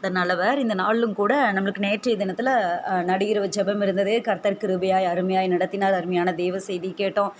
கர்த்தர் நல்லவர் இந்த நாளிலும் கூட நம்மளுக்கு நேற்றைய தினத்தில் நடிகர் ஜெபம் இருந்தது. கர்த்தர் கிருபையாய் அருமையாய் நடத்தினார். அருமையான தேவ செய்தி கேட்டோம்.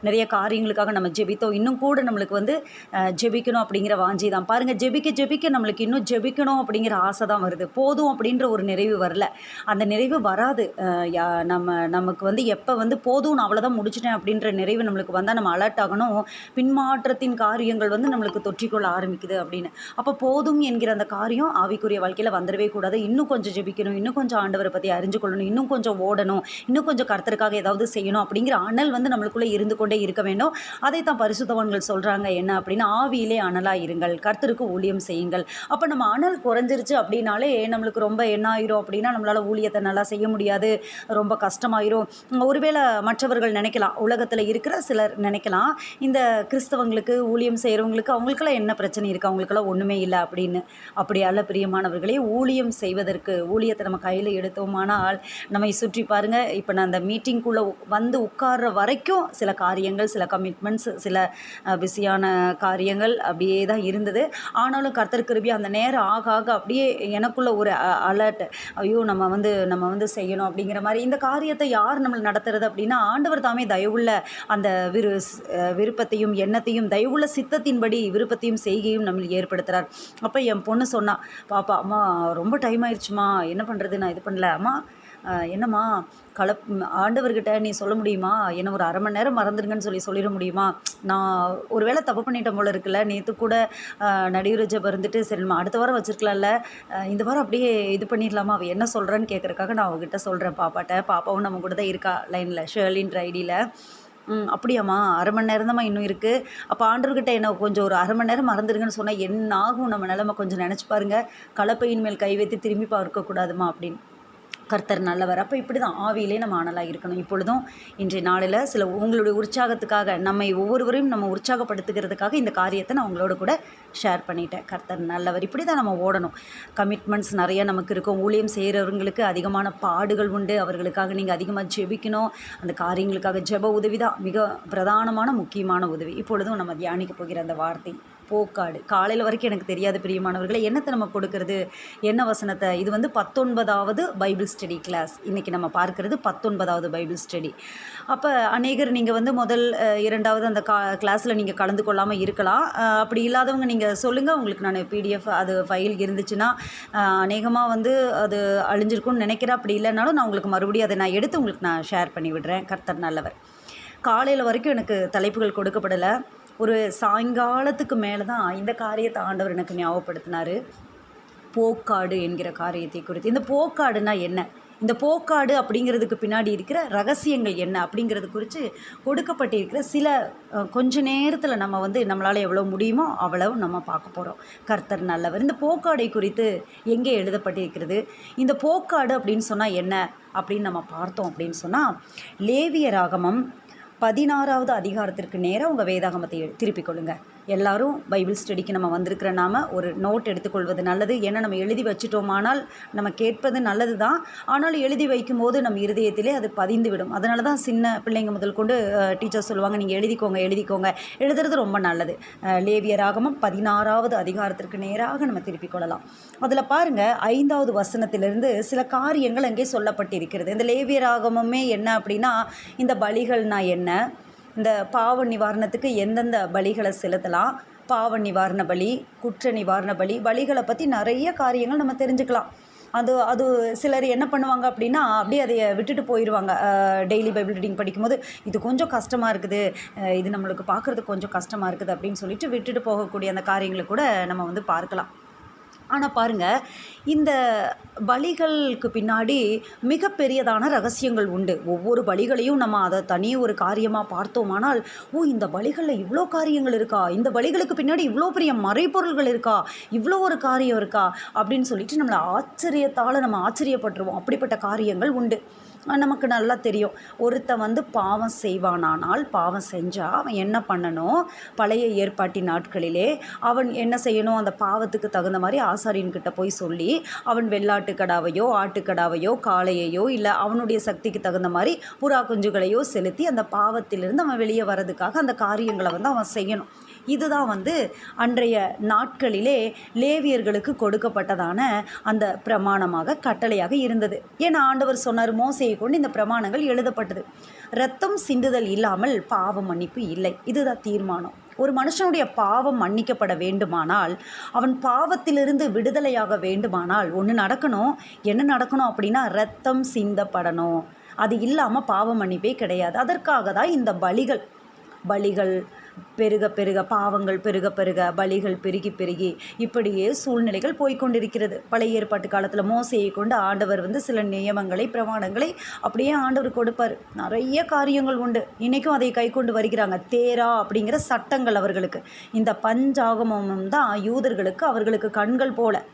நிறைய காரியங்களுக்காக நம்ம ஜெபித்தோம். இன்னும் கூட நம்மளுக்கு வந்து ஜெபிக்கணும் அப்படிங்கிற வாஞ்சி தான். பாருங்கள் ஜெபிக்க ஜெபிக்க நம்மளுக்கு இன்னும் ஜெபிக்கணும் அப்படிங்கிற ஆசை தான் வருது. போதும் அப்படின்ற ஒரு நிறைவு வரல. அந்த நிறைவு வராது. யா- நம்ம நமக்கு வந்து எப்போ வந்து போதும் நான் அவ்வளோதான் முடிச்சிட்டேன் அப்படின்ற நிறைவு நம்மளுக்கு வந்தால் நம்ம அலர்ட் ஆகணும். பின்மாற்றத்தின் காரியங்கள் வந்து நம்மளுக்கு தொற்றிக்கொள்ள ஆரம்பிக்குது அப்படின்னு. அப்போ போதும் என்கிற அந்த காரியம் ஆவிக்குரிய வாழ்க்கையில் வந்துடவே கூடாது. இன்னும் கொஞ்சம் ஜெபிக்கணும் இன்னும் கொஞ்சம் ஆண்டவரை பற்றி அறிஞ்சு கொள்ளணும் இன்னும் கொஞ்சம் ஓடணும் இன்னும் கொஞ்சம் கர்த்தருக்காக ஏதாவது செய்யணும் அப்படிங்கிற அனல் வந்து நம்மளுக்குள்ளே இருந்து கொண்டே இருக்க வேண்டும். அதை தான் பரிசுத்தவான்கள் சொல்கிறாங்க என்ன அப்படின்னா ஆவியிலே அனலாக இருங்கள் கர்த்தருக்கு ஊழியம் செய்யுங்கள். அப்போ நம்ம அனல் குறைஞ்சிருச்சு அப்படின்னாலே நம்மளுக்கு ரொம்ப என்ன ஆயிரும் அப்படின்னா நம்மளால் ஊழியத்தை நல்லா செய்ய முடியாது ரொம்ப கஷ்டமாயிரும். ஒருவேளை மற்றவர்கள் நினைக்கலாம் உலகத்தில் இருக்கிற சிலர் நினைக்கலாம் இந்த கிறிஸ்தவங்களுக்கு ஊழியம் செய்கிறவங்களுக்கு அவங்களுக்கெல்லாம் என்ன பிரச்சனை இருக்குது அவங்களுக்கெல்லாம் ஒன்றுமே இல்லை அப்படின்னு. அப்படி அல்ல பிரியமானவர்களே ஊழியம் செய்வதற்கு ஊழியத்தை நம்ம கையில் எடுத்தோமானால் நம்மை சுற்றி பாருங்கள் இப்போ நான் அந்த மீட்டிங்குள்ளே வந்து உட்கார்ற வரைக்கும் சில காரியங்கள் சில கமிட்மெண்ட்ஸ் சில பிஸியான காரியங்கள் அப்படியே தான் இருந்தது. ஆனாலும் கர்த்தர் கிருபி அந்த நேரம் ஆக ஆக அப்படியே எனக்குள்ள ஒரு அலர்ட் ஐயோ நம்ம வந்து நம்ம வந்து செய்யணும் அப்படிங்கிற மாதிரி இந்த காரியத்தை யார் நம்மளை நடத்துறது அப்படின்னா ஆண்டவர் தாமே தயவுள்ள அந்த விரு விருப்பத்தையும் எண்ணத்தையும் தயவுள்ள சித்தத்தின்படி விருப்பத்தையும் செய்கையும் நம்மளுக்கு ஏற்படுத்துகிறார் அப்போ என் பொண்ணு சொன்னா பாப்பா அம்மா ரொம்ப டைம் ஆயிடுச்சுமா என்ன பண்ணுறது நான் இது பண்ணல. அம்மா என்னம்மா கலப் ஆண்டவர்கிட்ட நீ சொல்ல முடியுமா? என்ன ஒரு அரை மணி நேரம் மறந்துடுங்கன்னு சொல்லி சொல்லிட முடியுமா? நான் ஒரு வேளை தப்பு பண்ணிட்டேன் போல இருக்குல்ல நேற்று கூட நடிகரஜை நடிகர் சரிம்மா சரி நம்ம அடுத்த வாரம் வச்சுருக்கலாம்ல. இந்த வாரம் அப்படியே இது பண்ணிடலாமா? அவள் என்ன சொல்கிறேன்னு கேட்குறக்காக நான் அவகிட்ட சொல்கிறேன் பாப்பாட்ட. பாப்பாவும் நம்ம கூட தான் இருக்கா லைனில் ஷேர்லின்ற ஐடியில் ம் அப்படியாம்மா. அரை மணி நேரம் தாம்மா இன்னும் இருக்குது அப்போ ஆண்டவர்கிட்ட என்ன கொஞ்சம் ஒரு அரை மணி நேரம் மறந்துடுங்கன்னு சொன்னால் என்ன ஆகும்? நம்ம நிலமை கொஞ்சம் நினச்சி பாருங்க. கலப்பையின் மேல் கை வைத்து திரும்பி பார்க்கக்கூடாதுமா அப்படின்னு. கர்த்தர் நல்லவர். அப்போ இப்படி தான் ஆவியிலே நம்ம ஆனலாக இருக்கணும். இப்பொழுதும் இன்றைய நாளில் சில உங்களுடைய உற்சாகத்துக்காக நம்மை ஒவ்வொருவரையும் நம்ம உற்சாகப்படுத்துகிறதுக்காக இந்த காரியத்தை நான் உங்களோட கூட ஷேர் பண்ணிட்டேன். கர்த்தர் நல்லவர். இப்படி தான் நம்ம ஓடணும். கமிட்மெண்ட்ஸ் நிறையா நமக்கு இருக்கும். ஊழியம் செய்கிறவங்களுக்கு அதிகமான பாடுகள் உண்டு. அவர்களுக்காக நீங்கள் அதிகமாக ஜெபிக்கணும். அந்த காரியங்களுக்காக ஜெப உதவி தான் மிக பிரதானமான முக்கியமான உதவி. இப்பொழுதும் நம்ம தியானிக்க போகிற அந்த வார்த்தை. போக்காடு. காலையில் வரைக்கும் எனக்கு தெரியாத பிரியமானவர்களை என்னத்தை நம்ம கொடுக்கறது? என்ன வசனத்தை? இது வந்து பத்தொன்பதாவது பைபிள் ஸ்டடி கிளாஸ். இன்றைக்கி நம்ம பார்க்கறது பத்தொன்பதாவது பைபிள் ஸ்டடி. அப்போ அநேகர் நீங்கள் வந்து முதல் இரண்டாவது அந்த கா கிளாஸில் நீங்கள் கலந்து கொள்ளாமல் இருக்கலாம். அப்படி இல்லாதவங்க நீங்கள் சொல்லுங்கள் உங்களுக்கு நான் பிடிஎஃப் அது ஃபைல் இருந்துச்சுன்னா அநேகமாக வந்து அது அழிஞ்சிருக்கும்னு நினைக்கிறேன். அப்படி இல்லைனாலும் நான் உங்களுக்கு மறுபடியும் அதை நான் எடுத்து உங்களுக்கு நான் ஷேர் பண்ணி விடுறேன். கர்த்தர் நல்லவர். காலையில் வரைக்கும் எனக்கு தலைப்புகள் கொடுக்கப்படலை. ஒரு சாயங்காலத்துக்கு மேலே தான் இந்த காரியத்தை ஆண்டவர் எனக்கு ஞாபகப்படுத்தினார். போக்காடு என்கிற காரியத்தை குறித்து. இந்த போக்காடுனா என்ன? இந்த போக்காடு அப்படிங்கிறதுக்கு பின்னாடி இருக்கிற ரகசியங்கள் என்ன அப்படிங்கிறது குறித்து கொடுக்கப்பட்டிருக்கிற சில கொஞ்ச நேரத்தில் நம்ம வந்து நம்மளால் எவ்வளோ முடியுமோ அவ்வளவு நம்ம பார்க்க போகிறோம் கர்த்தர் நல்லவர். இந்த போக்காடை குறித்து எங்கே எழுதப்பட்டிருக்கிறது? இந்த போக்காடு அப்படின்னு சொன்னால் என்ன அப்படின்னு நம்ம பார்த்தோம் அப்படின்னு சொன்னால் லேவிய ராகமம் பதினாறாவது அதிகாரத்திற்கு நேராக உங்கள் வேதாகமத்தை திருப்பிக் கொள்ளுங்க. எல்லாரும் பைபிள் ஸ்டடிக்கு நம்ம வந்திருக்கிற நாம ஒரு நோட் எடுத்துக்கொள்வது நல்லது ஏன்னா நம்ம எழுதி வச்சுட்டோமானால் நம்ம கேட்பது நல்லது தான் ஆனாலும் எழுதி வைக்கும்போது நம்ம இருதயத்திலே அது பதிந்து விடும் அதனால தான் சின்ன பிள்ளைங்க முதல் கொண்டு டீச்சர்ஸ் சொல்லுவாங்க நீங்கள் எழுதிக்கோங்க எழுதிக்கோங்க. எழுதுறது ரொம்ப நல்லது. லேவியராகமம் பதினாறாவது அதிகாரத்திற்கு நேராக நம்ம திருப்பிக் கொள்ளலாம். அதில் பாருங்கள் ஐந்தாவது வசனத்திலிருந்து சில காரியங்கள் அங்கே சொல்லப்பட்டிருக்கிறது. இந்த லேவியராகமுமே என்ன அப்படின்னா இந்த பலிகள்னா என்ன? இந்த பாவ நிவாரணத்துக்கு எந்தெந்த பலிகளை செலுத்தலாம்? பாவ நிவாரண பலி குற்ற நிவாரண பலி பலிகளை பற்றி நிறைய காரியங்கள் நம்ம தெரிஞ்சுக்கலாம். அது அது சிலர் என்ன பண்ணுவாங்க அப்படின்னா அப்படியே அதை விட்டுட்டு போயிடுவாங்க டெய்லி பைபிள் ரீடிங் படிக்கும்போது இது கொஞ்சம் கஷ்டமாக இருக்குது. இது நம்மளுக்கு பார்க்குறதுக்கு கொஞ்சம் கஷ்டமாக இருக்குது அப்படின்னு சொல்லிட்டு விட்டுட்டு போகக்கூடிய அந்த காரியங்களை கூட நம்ம வந்து பார்க்கலாம். ஆனால் பாருங்கள் இந்த பலிகளுக்கு பின்னாடி மிகப்பெரியதான ரகசியங்கள் உண்டு. ஒவ்வொரு பலிகளையும் நம்ம அதை தனி ஒரு காரியமாக பார்த்தோமானால் ஓ இந்த பலிகளில் இவ்வளோ காரியங்கள் இருக்கா? இந்த பலிகளுக்கு பின்னாடி இவ்வளோ பெரிய மறைப்பொருள்கள் இருக்கா? இவ்வளோ ஒரு காரியம் இருக்கா? அப்படின்னு சொல்லிட்டு நம்மளை ஆச்சரியத்தால் நம்ம ஆச்சரியப்பட்டுருவோம். அப்படிப்பட்ட காரியங்கள் உண்டு. நமக்கு நல்லா தெரியும். ஒருத்தன் வந்து பாவம் செய்வானானால் பாவம் செஞ்சால் அவன் என்ன பண்ணணும்? பழைய ஏற்பாட்டி நாட்களிலே அவன் என்ன செய்யணும்? அந்த பாவத்துக்கு தகுந்த மாதிரி ஆசாரியன்கிட்ட போய் சொல்லி அவன் வெள்ளாட்டுக்கடாவையோ ஆட்டுக்கடாவையோ காளையையோ இல்லை அவனுடைய சக்திக்கு தகுந்த மாதிரி புறா குஞ்சுகளையோ செலுத்தி அந்த பாவத்திலிருந்து அவன் வெளியே வர்றதுக்காக அந்த காரியங்களை வந்து அவன் செய்யணும். இதுதான் வந்து அன்றைய நாட்களிலே லேவியர்களுக்கு கொடுக்கப்பட்டதான அந்த பிரமாணமாக கட்டளையாக இருந்தது. ஏன்னா ஆண்டவர் சொன்னார் மோசையை கொண்டு இந்த பிரமாணங்கள் எழுதப்பட்டது. ரத்தம் சிந்துதல் இல்லாமல் பாவ மன்னிப்பு இல்லை. இதுதான் தீர்மானம். ஒரு மனுஷனுடைய பாவம் மன்னிக்கப்பட வேண்டுமானால் அவன் பாவத்திலிருந்து விடுதலையாக வேண்டுமானால் ஒன்று நடக்கணும். என்ன நடக்கணும் அப்படின்னா ரத்தம் சிந்தப்படணும். அது இல்லாமல் பாவ மன்னிப்பே கிடையாது. அதற்காக தான் இந்த பலிகள். பலிகள் பெருக பெருக பாவங்கள் பெருக பெருக பலிகள் பெருகி பெருகி இப்படியே சூழ்நிலைகள் போய்க்கொண்டிருக்கிறது. பழைய ஏற்பாட்டு காலத்தில் மோசையை கொண்டு ஆண்டவர் வந்து சில நியமங்களை பிரமாணங்களை அப்படியே ஆண்டவர் கொடுப்பார். நிறைய காரியங்கள் உண்டு. இன்றைக்கும் அதை கை கொண்டு வருகிறாங்க. தேரா அப்படிங்கிற சட்டங்கள் அவர்களுக்கு. இந்த பஞ்சாகமம் தான் யூதர்களுக்கு அவர்களுக்கு கண்கள் போல.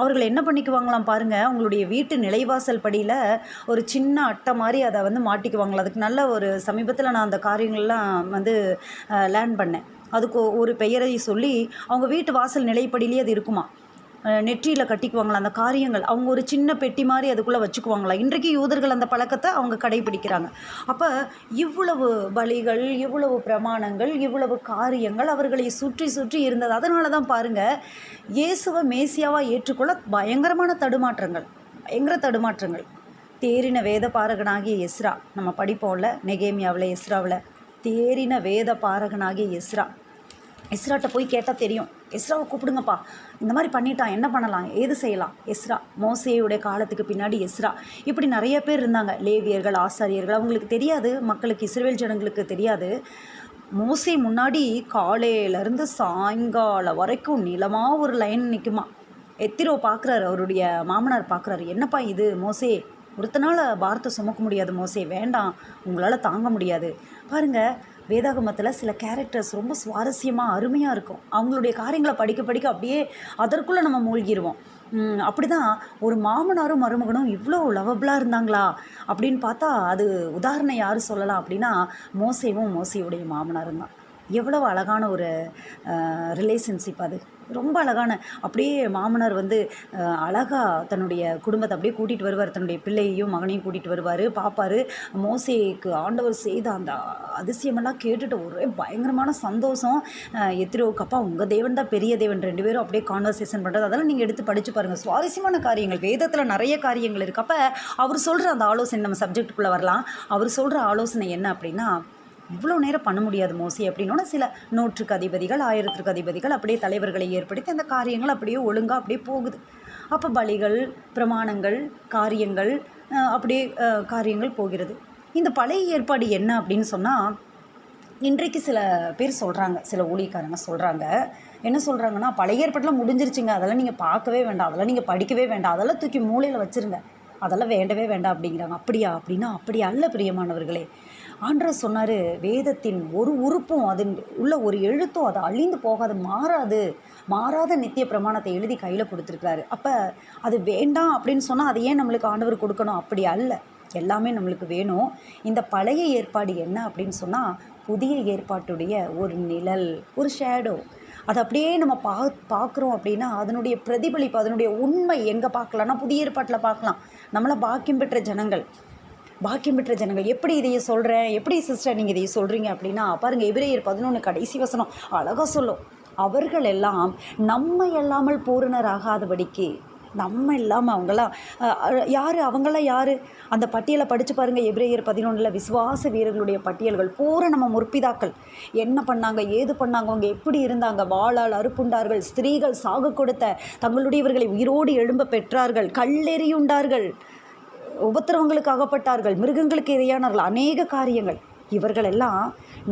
அவர்கள் என்ன பண்ணிக்குவாங்களாம் பாருங்கள் அவங்களுடைய வீட்டு நிலைவாசல் படியில் ஒரு சின்ன அட்டை மாதிரி அதை வந்து மாட்டிக்குவாங்களாம். அதுக்கு நல்ல ஒரு சமீபத்தில் நான் அந்த காரியங்கள்லாம் வந்து லேர்ன் பண்ணேன். அதுக்கு ஒரு பெயரை சொல்லி அவங்க வீட்டு வாசல் நிலைப்படியிலே அது இருக்குமா? நெற்றியில் கட்டிக்குவாங்களா? அந்த காரியங்கள். அவங்க ஒரு சின்ன பெட்டி மாதிரி அதுக்குள்ளே வச்சுக்குவாங்களா? இன்றைக்கு யூதர்கள் அந்த பழக்கத்தை அவங்க கடைபிடிக்கிறாங்க. அப்போ இவ்வளவு பலிகள் இவ்வளவு பிரமாணங்கள் இவ்வளவு காரியங்கள் அவர்களை சுற்றி சுற்றி இருந்தது. அதனால தான் பாருங்கள் இயேசுவை மேசியாவாக ஏற்றுக்கொள்ள பயங்கரமான தடுமாற்றங்கள். பயங்கர தடுமாற்றங்கள். தேறின வேத பாரகனாகிய எஸ்ரா. நம்ம படிப்போம்ல நெகேமியாவில் எஸ்ராவில். தேறின வேத பாரகனாகிய எஸ்ரா. எஸ்ராட்ட போய் கேட்டால் தெரியும். எஸ்ராவை கூப்பிடுங்கப்பா. இந்த மாதிரி பண்ணிட்டான். என்ன பண்ணலாம்? ஏது செய்யலாம்? எஸ்ரா. மோசேயுடைய காலத்துக்கு பின்னாடி எஸ்ரா. இப்படி நிறைய பேர் இருந்தாங்க. லேவியர்கள் ஆசாரியர்கள் அவங்களுக்கு தெரியாது. மக்களுக்கு இஸ்ரேல் ஜனங்களுக்கு தெரியாது. மோசே முன்னாடி காலையிலேருந்து சாயங்காலம் வரைக்கும் நிலமாக ஒரு லைன் நிற்குமா எத்திரோ பார்க்குறாரு அவருடைய மாமனார் பார்க்குறாரு என்னப்பா இது மோசே? ஒருத்தனால பாரத்தை சுமக்க முடியாது மோசே. வேண்டாம். உங்களால் தாங்க முடியாது. பாருங்கள் வேதாகமத்தில் சில கேரக்டர்ஸ் ரொம்ப சுவாரஸ்யமாக அருமையாக இருக்கும். அவங்களுடைய காரியங்களை படிக்க படிக்க அப்படியே அதற்குள்ளே நம்ம மூழ்கிடுவோம் அப்படி தான் ஒரு மாமனாரும் மருமகனும் இவ்வளோ லவபிளாக இருந்தாங்களா? அப்படின்னு பார்த்தா அது உதாரணம் யார் சொல்லலாம் அப்படின்னா மோசையும் மோசையுடைய மாமனாரும் தான். எவ்வளோ அழகான ஒரு ரிலேஷன்ஷிப் அது. ரொம்ப அழகான அப்படியே மாமனார் வந்து அழகாக தன்னுடைய குடும்பத்தை அப்படியே கூட்டிகிட்டு வருவார். தன்னுடைய பிள்ளையையும் மகனையும் கூட்டிகிட்டு வருவார். பார்ப்பார் மோசேக்கு ஆண்டவர் செய்த அந்த அதிசயமெல்லாம் கேட்டுட்டு ஒரே பயங்கரமான சந்தோஷம். எத்திரோவுக்கு அப்பா உங்கள் தேவன் தான் பெரிய தேவன். ரெண்டு பேரும் அப்படியே கான்வர்சேஷன் பண்ணுறது அதெல்லாம் நீங்கள் எடுத்து படித்து பாருங்கள் சுவாரஸ்யமான காரியங்கள். வேதத்தில் நிறைய காரியங்கள் இருக்குது அப்போ அவர் சொல்கிற அந்த ஆலோசனை நம்ம சப்ஜெக்டுக்குள்ளே வரலாம். அவர் சொல்கிற ஆலோசனை என்ன அப்படின்னா இவ்வளோ நேரம் பண்ண முடியாது மோசி அப்படின்னோட சில நூற்றுக்கு அதிபதிகள் ஆயிரத்துக்கு அதிபதிகள் அப்படியே தலைவர்களை ஏற்படுத்தி அந்த காரியங்கள் அப்படியே ஒழுங்காக அப்படியே போகுது. அப்போ பலிகள் பிரமாணங்கள் காரியங்கள் அப்படியே காரியங்கள் போகிறது. இந்த பழைய ஏற்பாடு என்ன அப்படின்னு சொன்னால் இன்றைக்கு சில பேர் சொல்கிறாங்க சில ஊழியக்காரங்க சொல்கிறாங்க என்ன சொல்கிறாங்கன்னா பழைய ஏற்பாட்டெலாம் முடிஞ்சிருச்சுங்க. அதெல்லாம் நீங்கள் பார்க்கவே வேண்டாம். அதெல்லாம் நீங்கள் படிக்கவே வேண்டாம். அதெல்லாம் தூக்கி மூளையில் வச்சுருங்க. அதெல்லாம் வேண்டவே வேண்டாம் அப்படிங்கிறாங்க. அப்படியா? அப்படின்னா அப்படி அல்ல பிரியமானவர்களே. ஆண்டர் சொன்னார் வேதத்தின் ஒரு உறுப்பும் அது உள்ள ஒரு எழுத்தும் அது அழிந்து போகாது மாறாது. மாறாத நித்திய பிரமாணத்தை எழுதி கையில் கொடுத்துருக்காரு அப்போ அது வேண்டாம் அப்படின்னு சொன்னால் அதை ஏன் நம்மளுக்கு ஆண்டவர் கொடுக்கணும்? அப்படி அல்ல. எல்லாமே நம்மளுக்கு வேணும். இந்த பழைய ஏற்பாடு என்ன அப்படின்னு சொன்னால் புதிய ஏற்பாட்டுடைய ஒரு நிழல் ஒரு ஷேடோ அதை அப்படியே நம்ம பா பார்க்குறோம் அப்படின்னா அதனுடைய பிரதிபலிப்பு அதனுடைய உண்மை எங்கே பார்க்கலாம்னா புதிய ஏற்பாட்டில் பார்க்கலாம். நம்மளை பாக்கியம் பெற்ற ஜனங்கள். பாக்கியம் பெற்ற ஜனங்கள். எப்படி இதையே சொல்கிறேன் எப்படி சிஸ்டர் நீங்கள் இதையே சொல்கிறீங்க அப்படின்னா பாருங்கள் எபிரேயர் பதினொன்று கடைசி வசனம். அழகாக சொல்லும். அவர்கள் எல்லாம் நம்ம இல்லாமல் பூரணராகாதபடிக்கு நம்ம இல்லாமல் அவங்களாம் யார் அவங்களாம் யார்? அந்த பட்டியலை படித்து பாருங்கள் எப்ரேயர் பதினொன்றில் விசுவாச வீரர்களுடைய பட்டியல்கள். பூரா நம்ம முற்பிதாக்கள். என்ன பண்ணாங்க ஏது பண்ணாங்க அவங்க எப்படி இருந்தாங்க? வாழால் அறுப்புண்டார்கள் ஸ்திரீகள் சாகு கொடுத்த தங்களுடையவர்களை உயிரோடு எழும்ப பெற்றார்கள் கல்லெறியுண்டார்கள் உபத்திரவங்களுக்கு அகப்பட்டார்கள் மிருகங்களுக்கு இரையானார்கள் அநேக காரியங்கள். இவர்களெல்லாம்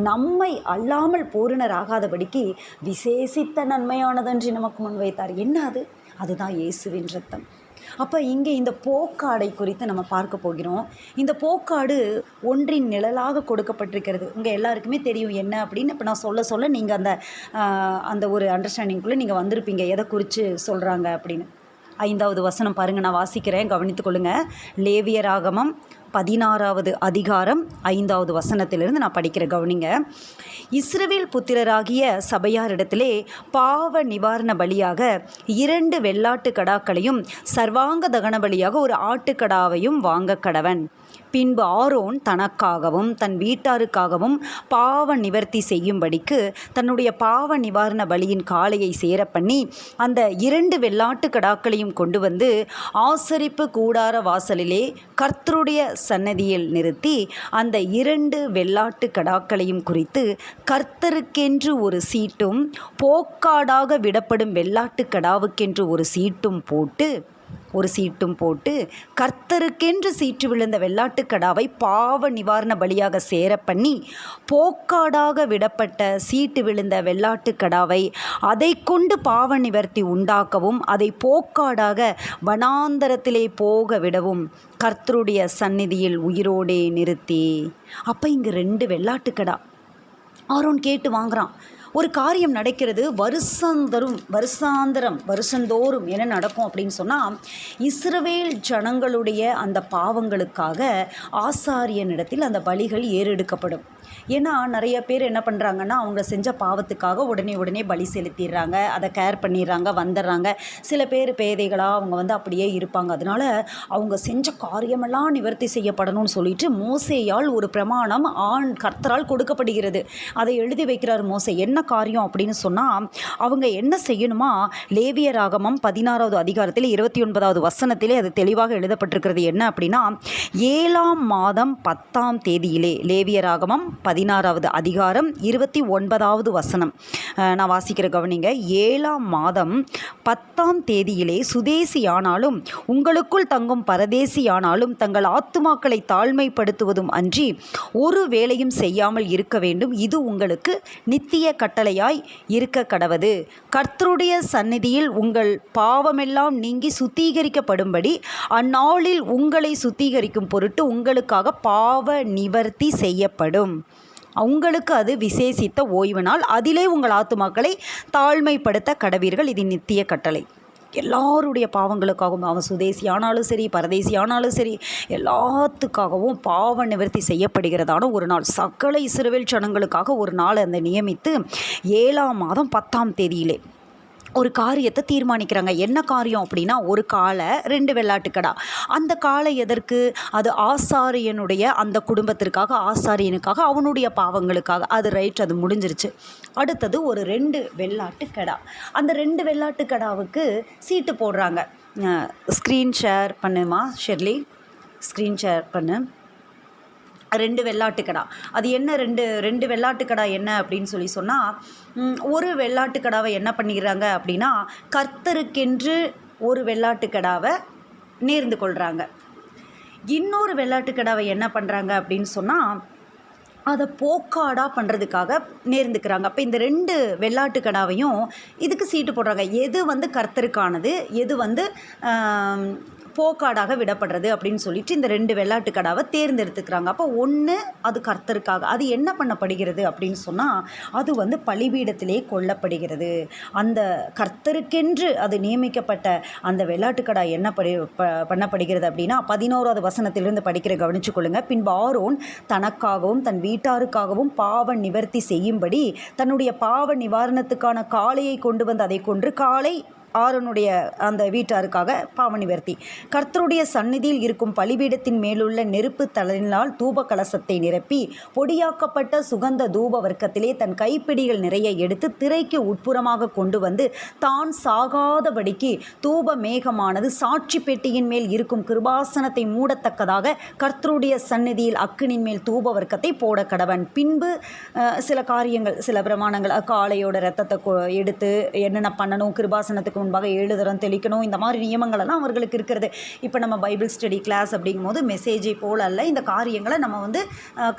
நம்மை அல்லாமல் பூரணராகாதபடிக்கு விசேஷித்த நன்மையானதன்றி நமக்கு முன்வைத்தார். என்ன அது? அதுதான் இயேசுவின் ரத்தம். அப்போ இங்கே இந்த போக்காடை குறித்து நம்ம பார்க்க போகிறோம். இந்த போக்காடு ஒன்றின் நிழலாக கொடுக்கப்பட்டிருக்கிறது. உங்கள் எல்லாருக்குமே தெரியும் என்ன அப்படின்னு. இப்போ நான் சொல்ல சொல்ல நீங்கள் அந்த அந்த ஒரு அண்டர்ஸ்டாண்டிங்குள்ளே நீங்கள் வந்திருப்பீங்க. எதை குறித்து சொல்கிறாங்க அப்படின்னு. ஐந்தாவது வசனம் பாருங்கள் நான் வாசிக்கிறேன். கவனித்துக்கொள்ளுங்க லேவியராகமம் பதினாறாவது அதிகாரம் ஐந்தாவது வசனத்திலிருந்து நான் படிக்கிற கவனிங்க. இஸ்ரவேல் புத்திரராகிய சபையாரிடத்திலே பாவ நிவாரண பலியாக இரண்டு வெள்ளாட்டு கடாக்களையும் சர்வாங்க தகன பலியாக ஒரு ஆட்டுக்கடாவையும் வாங்க கடவன் பின்பு ஆரோன் தனக்காகவும் தன் வீட்டாருக்காகவும் பாவ நிவர்த்தி செய்யும்படிக்கு தன்னுடைய பாவ நிவாரண பலியின் காளையை சேர பண்ணி அந்த இரண்டு வெள்ளாட்டு கடாக்களையும் கொண்டு வந்து ஆசரிப்பு கூடார வாசலிலே கர்த்தருடைய சன்னதியில் நிறுத்தி அந்த இரண்டு வெள்ளாட்டு கடாக்களையும் குறித்து கர்த்தருக்கென்று ஒரு சீட்டும் போக்காடாக விடப்படும் வெள்ளாட்டு கடாவுக்கென்று ஒரு சீட்டும் போட்டு ஒரு சீட்டும் போட்டு கர்த்தருக்கென்று சீட்டு விழுந்த வெள்ளாட்டுக்கடாவை பாவ நிவாரண பலியாக சேர பண்ணி போக்காடாக விடப்பட்ட சீட்டு விழுந்த வெள்ளாட்டுக்கடாவை அதை கொண்டு பாவ நிவர்த்தி உண்டாக்கவும் அதை போக்காடாக வனாந்தரத்திலே போக விடவும் கர்த்தருடைய சந்நிதியில் உயிரோடே நிறுத்தி. அப்போ இங்கே ரெண்டு வெள்ளாட்டுக்கடா. ஆரோன் கேட்டு வாங்குறான். ஒரு காரியம் நடக்கிறது வருஷந்தரும் வருஷாந்தரம் வருஷந்தோறும் என்ன நடக்கும் அப்படின்னு சொன்னால் இஸ்ரவேல் ஜனங்களுடைய அந்த பாவங்களுக்காக ஆசாரியனிடத்தில் அந்த பலிகள் ஏறெடுக்கப்படும். ஏன்னா நிறைய பேர் என்ன பண்ணுறாங்கன்னா அவங்க செஞ்ச பாவத்துக்காக உடனே உடனே பலி செலுத்திடுறாங்க. அதை கேர் பண்ணிடுறாங்க வந்துடுறாங்க. சில பேர் பேதைகளாக அவங்க வந்து அப்படியே இருப்பாங்க. அதனால அவங்க செஞ்ச காரியமெல்லாம் நிவர்த்தி செய்யப்படணும்னு சொல்லிட்டு மோசேயால் ஒரு பிரமாணம் ஆண் கர்த்தரால் கொடுக்கப்படுகிறது. அதை எழுதி வைக்கிறார் மோசே. என்ன காரியம் அப்படின்னு சொன்னால் அவங்க என்ன செய்யணுமா? லேவிய ராகமம் பதினாறாவது அதிகாரத்தில் இருபத்தி ஒன்பதாவது வசனத்திலே அது தெளிவாக எழுதப்பட்டிருக்கிறது. என்ன அப்படின்னா ஏழாம் மாதம் பத்தாம் தேதியிலே லேவிய ராகமம் பதினாறாவது அதிகாரம் இருபத்தி ஒன்பதாவது வசனம். நான் வாசிக்கிற கவனிங்க. ஏழாம் மாதம் பத்தாம் தேதியிலே சுதேசியானாலும் உங்களுக்குள் தங்கும் பரதேசியானாலும் தங்கள் ஆத்துமாக்களை தாழ்மைப்படுத்துவதும் அன்றி ஒரு வேலையும் செய்யாமல் இருக்க வேண்டும். இது உங்களுக்கு நித்திய கட்டளையாய் இருக்க கடவது. கர்த்தருடைய சந்நிதியில் உங்கள் பாவமெல்லாம் நீங்கி சுத்திகரிக்கப்படும்படி அந்நாளில் உங்களை சுத்திகரிக்கும் பொருட்டு உங்களுக்காக பாவ நிவர்த்தி செய்யப்படும். உங்களுக்கு அது விசேஷித்த ஓய்வு நாள் அதிலே உங்கள் ஆத்துமாக்களை தாழ்மைப்படுத்த கடவீர்கள். இது நித்திய கட்டளை. எல்லாருடைய பாவங்களுக்காகவும் அவன் சுதேசி ஆனாலும் சரி பரதேசி ஆனாலும் சரி எல்லாத்துக்காகவும் பாவ நிவர்த்தி செய்யப்படுகிறதான ஒரு நாள். சகல இஸ்ரவேல் ஜனங்களுக்காக ஒரு நாள் அந்த நியமித்து ஏழாம் மாதம் பத்தாம் தேதியிலே ஒரு காரியத்தை தீர்மானிக்கிறாங்க. என்ன காரியம் அப்படின்னா ஒரு காளை ரெண்டு வெள்ளாட்டுக்கடா. அந்த காளை எதற்கு? அது ஆசாரியனுடைய அந்த குடும்பத்திற்காக ஆசாரியனுக்காக அவனுடைய பாவங்களுக்காக. அது ரைட் அது முடிஞ்சிருச்சு. அடுத்தது ஒரு ரெண்டு வெள்ளாட்டுக்கடா. அந்த ரெண்டு வெள்ளாட்டுக்கடாவுக்கு சீட்டு போடுறாங்க. ஸ்க்ரீன் ஷேர் பண்ணுமா ஷெர்லி? ஸ்க்ரீன் ஷேர் பண்ணு. ரெண்டு வெள்ளாட்டுக்கடா. அது என்ன ரெண்டு ரெண்டு வெள்ளாட்டுக்கடா என்ன அப்படின்னு சொல்லி சொன்னால் ஒரு வெள்ளாட்டுக்கடாவை என்ன பண்ணிக்கிறாங்க அப்படின்னா கர்த்தருக்கென்று ஒரு வெள்ளாட்டுக்கடாவை நேர்ந்து கொள்கிறாங்க இன்னொரு வெள்ளாட்டுக்கடாவை என்ன பண்ணுறாங்க அப்படின்னு சொன்னால் அதை போக்காடாக பண்ணுறதுக்காக நேர்ந்துக்கிறாங்க. அப்போ இந்த ரெண்டு வெள்ளாட்டுக்கடாவையும் இதுக்கு சீட்டு போடுறாங்க. எது வந்து கர்த்தருக்கானது எது வந்து போக்காடாக விடப்படுறது அப்படின்னு சொல்லிட்டு இந்த ரெண்டு வெள்ளாட்டு கடாவை தேர்ந்தெடுத்துக்கிறாங்க. அப்போ ஒன்று அது கர்த்தருக்காக அது என்ன பண்ணப்படுகிறது அப்படின்னு சொன்னால் அது வந்து பலிபீடத்திலே கொல்லப்படுகிறது. அந்த கர்த்தருக்கென்று அது நியமிக்கப்பட்ட அந்த வெள்ளாட்டுக்கடா என்ன படி ப பண்ணப்படுகிறது அப்படின்னா பதினோராவது வசனத்திலிருந்து படிக்கிற கவனிச்சுக்கொள்ளுங்க. பின்பு ஆரோன் தனக்காகவும் தன் வீட்டாருக்காகவும் பாவ நிவர்த்தி செய்யும்படி தன்னுடைய பாவ நிவாரணத்துக்கான காளையை கொண்டு வந்து அதை கொன்று காளை ஆரோனுடைய அந்த வீட்டாருக்காக பாவனிவர்த்தி கர்த்தருடைய சந்நிதியில் இருக்கும் பலிபீடத்தின் மேலுள்ள நெருப்பு தளலினால் தூப கலசத்தை நிரப்பி பொடியாக்கப்பட்ட சுகந்த தூப வர்க்கத்திலே தன் கைப்பிடிகள் நிறைய எடுத்து திரைக்கு உட்புறமாக கொண்டு வந்து தான் சாகாதபடிக்கு தூப மேகமானது சாட்சி பெட்டியின் மேல் இருக்கும் கிருபாசனத்தை மூடத்தக்கதாக கர்த்தருடைய சந்நிதியில் அக்கினின் மேல் தூப வர்க்கத்தை போட கடவன். பின்பு சில காரியங்கள் சில பிரமாணங்கள் காளையோட ரத்தத்தை கொ- எடுத்து என்னென்ன பண்ணணும் கிருபாசனத்துக்கு முன்பாக ஏழு தரம் தெளிக்கணும். இந்த மாதிரி நியமங்கள் எல்லாம் அவர்களுக்கு இருக்கிறது. இப்போ நம்ம பைபிள் ஸ்டடி கிளாஸ் அப்படிங்கும்போது மெசேஜை போல அல்ல. இந்த காரியங்களை நம்ம வந்து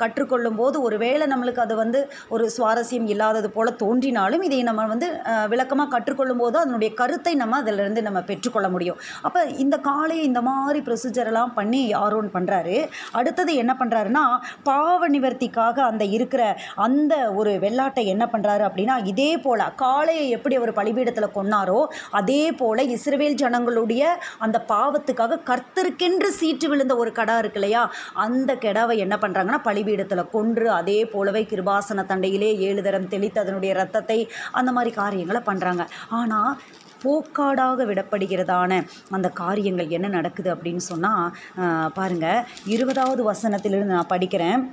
கற்றுக்கொள்ளும் போது ஒருவேளை நம்மளுக்கு அது வந்து ஒரு சுவாரஸ்யம் இல்லாதது போல தோன்றினாலும் இதை நம்ம வந்து விளக்கமாக கற்றுக்கொள்ளும் போது அதனுடைய கருத்தை நம்ம அதிலிருந்து நம்ம பெற்றுக்கொள்ள முடியும். அப்போ இந்த காலை இந்த மாதிரி ப்ரொசீஜர் எல்லாம் பண்ணி ஆரோன் பண்ணுறாரு அடுத்தது என்ன பண்ணுறாருன்னா பாவ நிவர்த்திக்காக அந்த இருக்கிற அந்த ஒரு வெள்ளாட்டை என்ன பண்ணுறாரு அப்படின்னா இதே போல் காளையை எப்படி அவர் பலிபீடத்தில் கொன்னாரோ அதே போல் இஸ்ரவேல் ஜனங்களுடைய அந்த பாவத்துக்காக கர்த்தருக்கென்று சீற்று விழுந்த ஒரு கடா இருக்கு இல்லையா? அந்த கெடாவை என்ன பண்ணுறாங்கன்னா பலிபீடத்தில் கொன்று அதே போலவே கிருபாசன தண்டையிலே ஏழு தரம் தெளித்து அதனுடைய ரத்தத்தை அந்த மாதிரி காரியங்களை பண்ணுறாங்க ஆனால் போக்காடாக விடப்படுகிறதான அந்த காரியங்கள் என்ன நடக்குது அப்படின்னு சொன்னால் பாருங்கள் இருபதாவது வசனத்திலிருந்து நான் படிக்கிறேன்.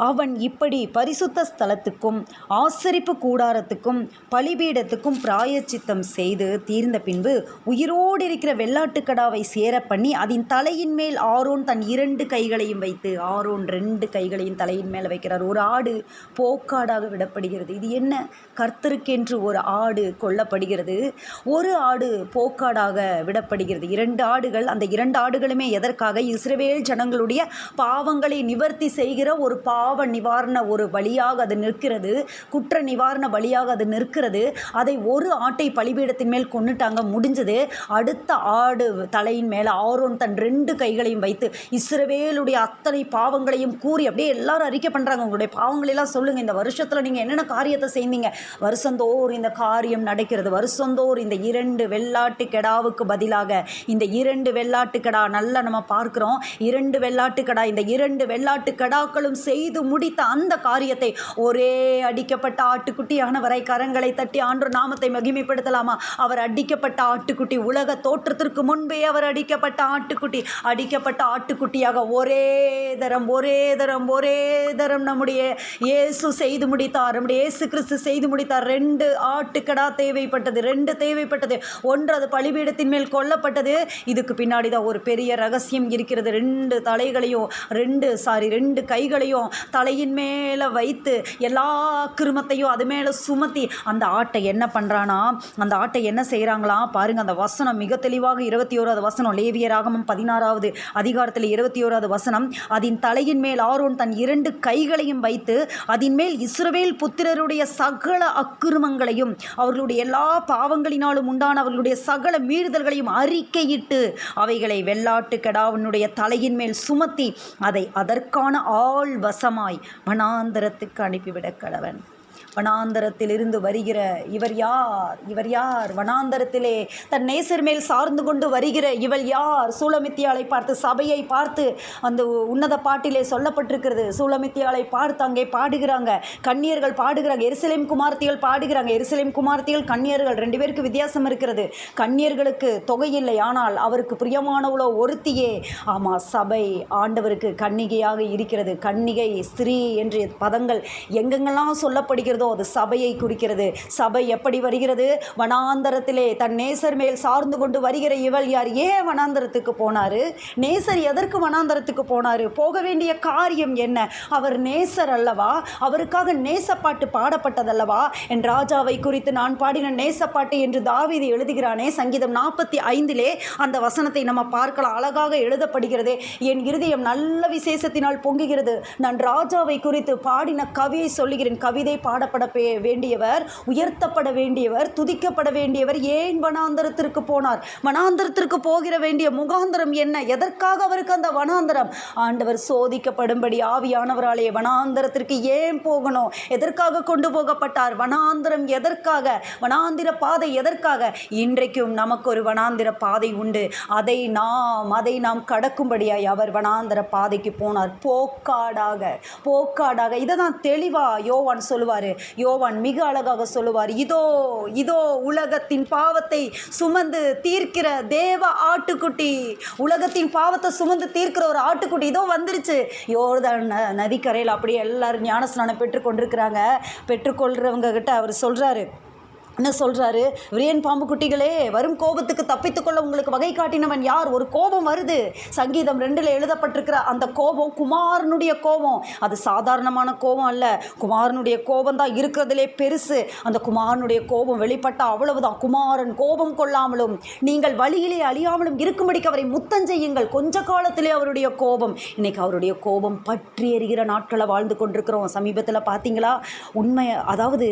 அவன் இப்படி பரிசுத்த ஸ்தலத்துக்கும் ஆசரிப்பு கூடாரத்துக்கும் பலிபீடத்துக்கும் பிராயச்சித்தம் செய்து தீர்ந்த பின்பு உயிரோடு இருக்கிற வெள்ளாட்டுக்கடாவை சேர பண்ணி அதன் தலையின் மேல் ஆரோன் தன் இரண்டு கைகளையும் வைத்து ஆரோன் ரெண்டு கைகளையும் தலையின் மேலே வைக்கிறார். ஒரு ஆடு போக்காடாக விடப்படுகிறது. இது என்ன? கர்த்தருக்கென்று ஒரு ஆடு கொல்லப்படுகிறது. ஒரு ஆடு போக்காடாக விடப்படுகிறது. இரண்டு ஆடுகள் அந்த இரண்டு ஆடுகளுமே எதற்காக? இஸ்ரவேல் ஜனங்களுடைய பாவங்களை நிவர்த்தி செய்கிற ஒரு பா பாவ நிவாரண ஒரு வழியாக அது நிற்கிறது குற்ற நிவாரண வழியாக அது நிற்கிறது. அதை ஒரு ஆட்டை பலிபீடத்தின் மேல் கொண்டுட்டாங்க முடிஞ்சது. அடுத்த ஆடு தலையின் மேலே ஆரோன் தன் ரெண்டு கைகளையும் வைத்து இஸ்ரவேலுடைய அத்தனை பாவங்களையும் கூறி அப்படியே எல்லாரும் அறிக்கை பண்ணுறாங்க உங்களுடைய பாவங்களெல்லாம் சொல்லுங்கள் இந்த வருஷத்தில் நீங்கள் என்னென்ன காரியத்தை செய்தீங்க? வருஷந்தோறும் இந்த காரியம் நடக்கிறது. வருஷந்தோறும் இந்த இரண்டு வெள்ளாட்டு கெடாவுக்கு பதிலாக இந்த இரண்டு வெள்ளாட்டு கெடா நல்லா நம்ம பார்க்குறோம். இரண்டு வெள்ளாட்டு கடா இந்த இரண்டு வெள்ளாட்டு கடாக்களும் செய்து முடித்த அந்த காரியத்தை ஒரே அடிக்கப்பட்ட ஆட்டுக்குட்டியானவரை கரங்களை தட்டி ஆண்டு நாமத்தை மகிமைப்படுத்தலாமா? அவர் அடிக்கப்பட்ட ஆட்டுக்குட்டி உலக தோற்றத்திற்கு முன்பே அவர் அடிக்கப்பட்ட ஆட்டுக்குட்டி. அடிக்கப்பட்ட ஆட்டுக்குட்டியாக ஒரே தரம் ஒரே தரம் ஒரே தரம் நம்முடைய இயேசு செய்து முடித்தார். நம்முடைய இயேசு கிறிஸ்து செய்து முடித்தார். ரெண்டு ஆட்டுக்கடா தேவைப்பட்டது ரெண்டு தேவைப்பட்டது. ஒன்று அது பலிபீடத்தின் மேல் கொல்லப்பட்டது. இதுக்கு பின்னாடி தான் ஒரு பெரிய ரகசியம் இருக்கிறது. ரெண்டு தலைகளையும் ரெண்டு சாரி ரெண்டு கைகளையும் தலையின் மேலே வைத்து எல்லா கிருமத்தையும் அது மேலே சுமத்தி அந்த ஆட்டை என்ன பண்ணுறானா அந்த ஆட்டை என்ன செய்கிறாங்களாம் பாருங்கள் அந்த வசனம் மிக தெளிவாக இருபத்தி ஓராவது வசனம் லேவியராகமம் பதினாறாவது அதிகாரத்தில் இருபத்தி ஓராவது வசனம் அதன் தலையின் மேல் ஆரோன் தன் இரண்டு கைகளையும் வைத்து அதன் மேல் இஸ்ரவேல் புத்திரருடைய சகல அக்கிருமங்களையும் அவர்களுடைய எல்லா பாவங்களினாலும் உண்டான அவர்களுடைய சகல மீறுதல்களையும் அறிக்கையிட்டு அவைகளை வெள்ளாட்டு கெடாவனுடைய தலையின் மேல் சுமத்தி அதை அதற்கான ஆள் வசமாய் வனாந்தரத்துக்கு அனுப்பிவிட கடவன். வனாந்தரத்தில் இருந்து வருகிற இவர் யார்? இவர் யார்? வனாந்தரத்திலே தன் நேசர் மேல் சார்ந்து கொண்டு வருகிற இவள் யார்? சூளமித்தியாளை பார்த்து சபையை பார்த்து அந்த உன்னத பாட்டிலே சொல்லப்பட்டிருக்கிறது. சூளமித்தியாளை பார்த்து அங்கே பாடுகிறாங்க. கன்னியர்கள் பாடுகிறாங்க. எருசலேம் குமார்த்திகள் பாடுகிறாங்க. எருசலேம் குமார்த்திகள் கன்னியர்கள் ரெண்டு பேருக்கு வித்தியாசம் இருக்கிறது. கன்னியர்களுக்கு தொகை இல்லை. ஆனால் அவருக்கு பிரியமானவளோ ஒருத்தியே. ஆமாம் சபை ஆண்டவருக்கு கன்னிகையாக இருக்கிறது. கன்னிகை ஸ்திரீ என்று பதங்கள் எங்கெங்கெல்லாம் சொல்லப்படுகிறதோ அது சபையை குறிக்கிறது. சபை எப்படி வருகிறது? வனாந்தரத்திலே தன் நேசர் மேல் சார்ந்து கொண்டு வருகிற இவள் யார்? ஏன் வனாந்தரத்துக்கு போனார்? நேசர் எதற்கு வனாந்தரத்துக்கு போனார்? போக வேண்டிய காரியம் என்ன? அவர் நேசர் அல்லவா? அவருக்காக நேசப்பாட்டு பாடப்பட்டதல்லவா? என் ராஜாவை குறித்து நான் பாடின நேசப்பாட்டு என்று தாவீது எழுதுகிறானே சங்கீதம் நாற்பத்தி ஐந்திலே. அந்த வசனத்தை நம்ம பார்க்கலாம். அழகாக எழுதப்படுகிறது என் இருதயம் நல்ல விசேஷத்தினால் பொங்குகிறது. நான் ராஜாவை குறித்து பாடின கவியை சொல்லுகிறேன். கவிதை பாடப்பட வேண்டியவர் உயர்த்தப்பட வேண்டியவர் துதிக்கப்பட வேண்டியவர் ஏன் வனாந்தரத்திற்கு போனார்? வனாந்தரத்திற்கு போகிற வேண்டிய முகாந்தரம் என்ன? எதற்காக அவருக்கு அந்த வனாந்தரம்? ஆண்டவர் சோதிக்கப்படும்படி ஆவியானவராலே வனாந்தரத்திற்கு ஏன் போகணும்? எதற்காக கொண்டு போகப்பட்டார்? வனாந்தரம் எதற்காக? வனாந்திர பாதை எதற்காக? இன்றைக்கும் நமக்கு ஒரு வனாந்திர பாதை உண்டு. அதை நாம் அதை நாம் கடக்கும்படியாய் அவர் வனாந்தர பாதைக்கு போனார். போக்காடாக போக்காடாக. இதை தான் தெளிவா யோவான் சொல்லுவார். யோவான் மிக அழகாக சொல்லுவார். இதோ இதோ உலகத்தின் பாவத்தை சுமந்து தீர்க்கிற தேவ ஆட்டுக்குட்டி. உலகத்தின் பாவத்தை சுமந்து தீர்க்கிற ஒரு ஆட்டுக்குட்டி. இதோ வந்துருச்சு. யோர்தான் நதிக்கரையில் அப்படியே எல்லாரும் ஞானஸ்நானம் பெற்றுக்கொண்டிருக்கிறாங்க பெற்றுக்கொள்கிறவங்க கிட்ட அவர் சொல்கிறாரு என்ன சொல்கிறாரு விரியன் பாம்பு குட்டிகளே வரும் கோபத்துக்கு தப்பித்துக்கொள்ள உங்களுக்கு வகை காட்டினவன் யார்? ஒரு கோபம் வருது. சங்கீதம் ரெண்டில் எழுதப்பட்டிருக்கிற அந்த கோபம் குமாரனுடைய கோபம். அது சாதாரணமான கோபம் அல்ல. குமாரனுடைய கோபம் தான் இருக்கிறதுலே பெருசு. அந்த குமாரனுடைய கோபம் வெளிப்பட்டால் அவ்வளவுதான். குமாரன் கோபம் கொள்ளாமலும் நீங்கள் வழியிலே அழியாமலும் இருக்கும்படிக்கு அவரை முத்தம் செய்யுங்கள். கொஞ்ச காலத்திலே அவருடைய கோபம். இன்னைக்கு அவருடைய கோபம் பற்றி எறிகிற நாட்களை வாழ்ந்து கொண்டிருக்கிறோம். சமீபத்தில் பார்த்தீங்களா உண்மை அதாவது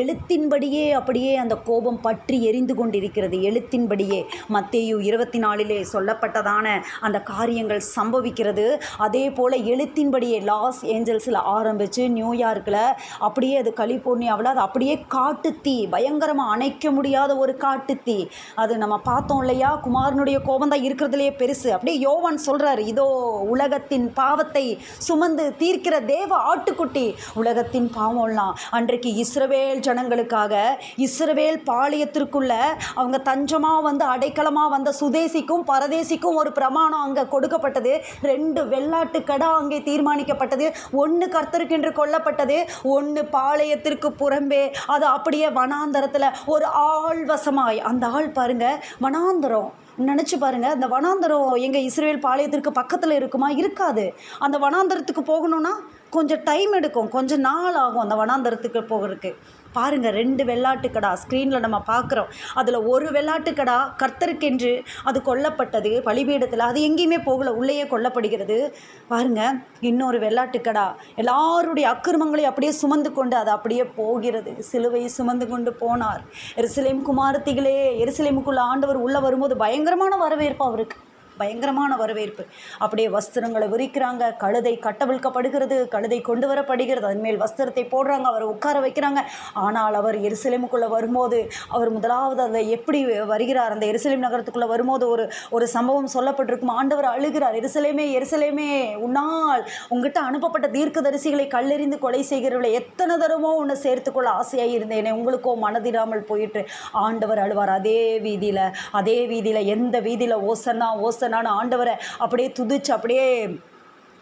எழுத்தின்படியே அப்படியே அந்த கோபம் பற்றி எரிந்து கொண்டிருக்கிறது. எழுத்தின்படியே மத்தேயு இருபத்தி நாலிலே சொல்லப்பட்டதான அந்த காரியங்கள் சம்பவிக்கிறது. அதே போல் எழுத்தின்படியே லாஸ் ஏஞ்சல்ஸில் ஆரம்பித்து நியூயார்க்கில் அப்படியே அது கலிஃபோர்னியாவில் அது அப்படியே காட்டுத்தீ பயங்கரமாக அணைக்க முடியாத ஒரு காட்டுத்தீ அது நம்ம பார்த்தோம் இல்லையா? குமாரனுடைய கோபம் தான் இருக்கிறதுலையே பெருசு. அப்படியே யோவான் சொல்கிறார் இதோ உலகத்தின் பாவத்தை சுமந்து தீர்க்கிற தேவ ஆட்டுக்குட்டி உலகத்தின் பாவம்லாம் அன்றைக்கு இஸ்ரவேல் ஜனங்களுக்காக இஸ்ரவேல் பாளையத்திற்குள்ள அவங்க தஞ்சமாக வந்து அடைக்கலமாக வந்த சுதேசிக்கும் பரதேசிக்கும் ஒரு பிரமாணம் அங்கே கொடுக்கப்பட்டது. ரெண்டு வெள்ளாட்டு கடா அங்கே தீர்மானிக்கப்பட்டது. ஒன்று கர்த்தருக்கென்று கொல்லப்பட்டது. ஒன்று பாளையத்திற்கு புறம்பே. அது அப்படியே வனாந்தரத்தில் ஒரு ஆள் வசமாய் அந்த ஆள் பாருங்கள் வனாந்தரம். நினச்சி பாருங்கள் அந்த வனாந்தரம் எங்கள் இஸ்ரேல் பாளையத்திற்கு பக்கத்தில் இருக்குமா? இருக்காது. அந்த வனாந்தரத்துக்கு போகணுன்னா கொஞ்சம் டைம் எடுக்கும். கொஞ்சம் நாள் ஆகும் அந்த வனாந்தரத்துக்கு போகிறதுக்கு. பாருங்கள் ரெண்டு வெள்ளாட்டுக்கடா ஸ்க்ரீனில் நம்ம பார்க்குறோம் அதில் ஒரு வெள்ளாட்டுக்கடா கர்த்தருக்கென்று அது கொல்லப்பட்டது. பலிபீடத்தில் அது எங்கேயுமே போகலை உள்ளேயே கொல்லப்படுகிறது. பாருங்கள் இன்னொரு வெள்ளாட்டுக்கடா. எல்லாருடைய அக்கிரமங்களையும் அப்படியே சுமந்து கொண்டு அது அப்படியே போகிறது. சிலுவையை சுமந்து கொண்டு போனார். எருசலேம் குமாரத்திகளே எருசலேமுக்குள்ள ஆண்டவர் உள்ளே வரும்போது பயங்கரமான வரவேற்பு அவருக்கு. பயங்கரமான வரவேற்பு. அப்படியே வஸ்திரங்களை விரிக்கிறாங்க. கழுதை கட்டவிழ்க்கப்படுகிறது. கழுதை கொண்டு வரப்படுகிறது. அதன் மேல் வஸ்திரத்தை போடுறாங்க. அவரை உட்கார வைக்கிறாங்க. ஆனால் அவர் எருசலேமுக்குள்ளே வரும்போது அவர் முதலாவது அதை எப்படி வருகிறார்? அந்த எருசலேம் நகரத்துக்குள்ளே வரும்போது ஒரு ஒரு சம்பவம் சொல்லப்பட்டிருக்கும். ஆண்டவர் அழுகிறார். எருசலேமே எருசலேமே உன்னால் உங்ககிட்ட அனுப்பப்பட்ட தீர்க்கதரிசிகளை கல்லெறிந்து கொலை செய்கிறவர்களை எத்தனை தரமோ உன்னை சேர்த்துக்கொள்ள ஆசையாக இருந்தேனே. உங்களுக்கோ மனதிராமல் போயிட்டு ஆண்டவர் அழுவார். அதே வீதியில் அதே வீதியில் எந்த வீதியில் ஓசனா ஓசனான ஆண்டவரை அப்படியே துதிச்சு அப்படியே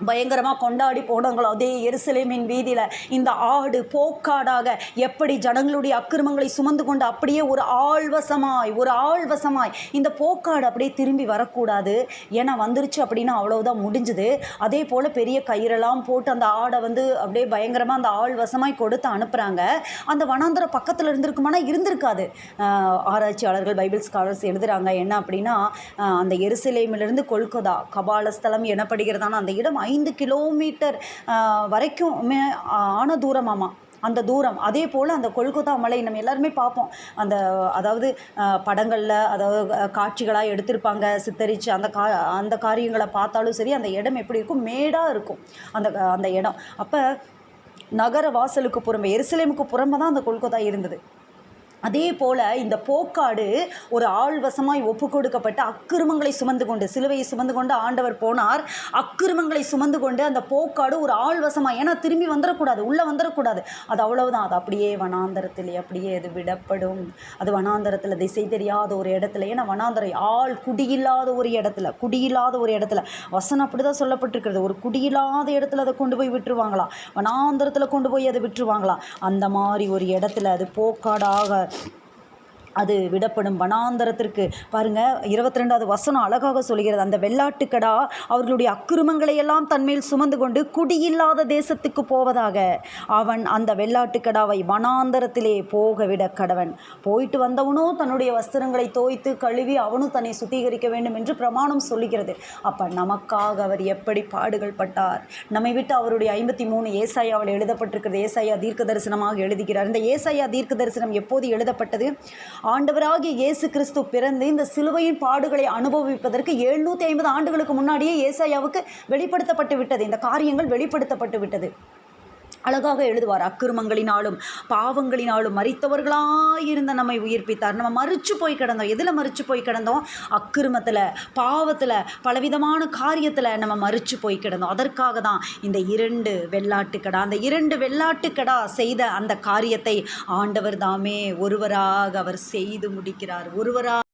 பயங்கரமாக கொண்டாடி போனாங்களோ அதே எருசலேமின் வீதியில் இந்த ஆடு போக்காடாக எப்படி ஜனங்களுடைய அக்கிரமங்களை சுமந்து கொண்டு அப்படியே ஒரு ஆள்வசமாய் ஒரு ஆள்வசமாய் இந்த போக்காடு அப்படியே திரும்பி வரக்கூடாது. ஏன்னா வந்துருச்சு அப்படின்னா அவ்வளவுதான் முடிஞ்சுது. அதே போல் பெரிய கயிறெல்லாம் போட்டு அந்த ஆடை வந்து அப்படியே பயங்கரமாக அந்த ஆழ்வசமாய் கொடுத்து அனுப்புகிறாங்க அந்த வனாந்தர பக்கத்தில் இருந்திருக்குமானா இருந்திருக்காது. ஆராய்ச்சியாளர்கள் பைபிள் ஸ்காலர்ஸ் எழுதுகிறாங்க என்ன அப்படின்னா அந்த எருசலேமிலிருந்து கொல்கொதா கபாலஸ்தலம் எனப்படுகிறதான அந்த இடம் ஐந்து கிலோமீட்டர் வரைக்கும் மே- ஆன தூரமாமா அந்த தூரம். அதே போல் அந்த கொல்கத்தா மலை நம்ம எல்லாருமே பார்ப்போம். அந்த அதாவது படங்களில் அதாவது காட்சிகளாக எடுத்திருப்பாங்க சித்தரித்து அந்த கா அந்த காரியங்களை பார்த்தாலும் சரி அந்த இடம் எப்படி இருக்கும்? மேடாக இருக்கும். அந்த அந்த இடம். அப்போ நகர வாசலுக்கு புறம்பே எருசலேமுக்கு புறம்பே தான் அந்த கொல்கத்தா இருந்தது. அதே போல் இந்த போக்காடு ஒரு ஆள்வசமாய் ஒப்பு கொடுக்கப்பட்ட அக்கிருமங்களை சுமந்து கொண்டு சிலுவையை சுமந்து கொண்டு ஆண்டவர் போனார். அக்கிருமங்களை சுமந்து கொண்டு அந்த போக்காடு ஒரு ஆழ்வசமாக ஏன்னா திரும்பி வந்துடக்கூடாது உள்ளே வந்துடக்கூடாது அது அவ்வளவுதான். அது அப்படியே வனாந்தரத்திலே அப்படியே அது விடப்படும். அது வனாந்தரத்தில் திசை தெரியாத ஒரு இடத்துல ஏன்னா வனாந்தரம் ஆள் குடியில்லாத ஒரு இடத்துல குடியில்லாத ஒரு இடத்துல. வசனம் அப்படி தான் சொல்லப்பட்டிருக்கிறது. ஒரு குடியில்லாத இடத்துல அதை கொண்டு போய் விட்டுருவாங்களாம் வனாந்தரத்தில் கொண்டு போய் அதை விட்டுருவாங்களா? அந்த மாதிரி ஒரு இடத்துல அது போக்காடாக Gracias. அது விடப்படும் வனாந்தரத்திற்கு. பாருங்க இருபத்தி ரெண்டாவது வசனம் அழகாக சொல்கிறது அந்த வெள்ளாட்டுக்கடா அவர்களுடைய அக்கிரமங்களை எல்லாம் தன்மேல் சுமந்து கொண்டு குடியில்லாத தேசத்துக்கு போவதாக. அவன் அந்த வெள்ளாட்டுக்கடாவை வனாந்தரத்திலே போக விட கடவன். போயிட்டு வந்தவனோ தன்னுடைய வஸ்திரங்களை தோய்த்து கழுவி அவனும் தன்னை சுத்திகரிக்க வேண்டும் என்று பிரமாணம் சொல்லுகிறது. அப்ப நமக்காக அவர் எப்படி பாடுகள் பட்டார்? நம்மை விட்டு அவருடைய ஐம்பத்தி மூணு ஏசாயாவில் எழுதப்பட்டிருக்கிறது. ஏசாயா தீர்க்க தரிசனமாக எழுதுகிறார். இந்த ஏசாயா தீர்க்க தரிசனம் எப்போது எழுதப்பட்டது? ஆண்டவராகிய இயேசு கிறிஸ்து பிறந்து இந்த சிலுவையின் பாடுகளை அனுபவிப்பதற்கு எழுநூற்றி ஐம்பது ஆண்டுகளுக்கு முன்னாடியே ஏசாயாவுக்கு வெளிப்படுத்தப்பட்டு விட்டது. இந்த காரியங்கள் வெளிப்படுத்தப்பட்டு விட்டது. அழகாக எழுதுவார். அக்கிருமங்களினாலும் பாவங்களினாலும் மறித்தவர்களாயிருந்த நம்மை உயிர்ப்பித்தார். நம்ம மறிச்சு போய் கிடந்தோம். எதில் மறிச்சு போய் கிடந்தோம்? அக்கிரமத்தில் பாவத்தில் பலவிதமான காரியத்தில் நம்ம மறிச்சு போய் கிடந்தோம். அதற்காக தான் இந்த இரண்டு வெள்ளாட்டுக்கடா அந்த இரண்டு வெள்ளாட்டுக்கடா செய்த அந்த காரியத்தை ஆண்டவர் தாமே ஒருவராக அவர் செய்து முடிக்கிறார். ஒருவராக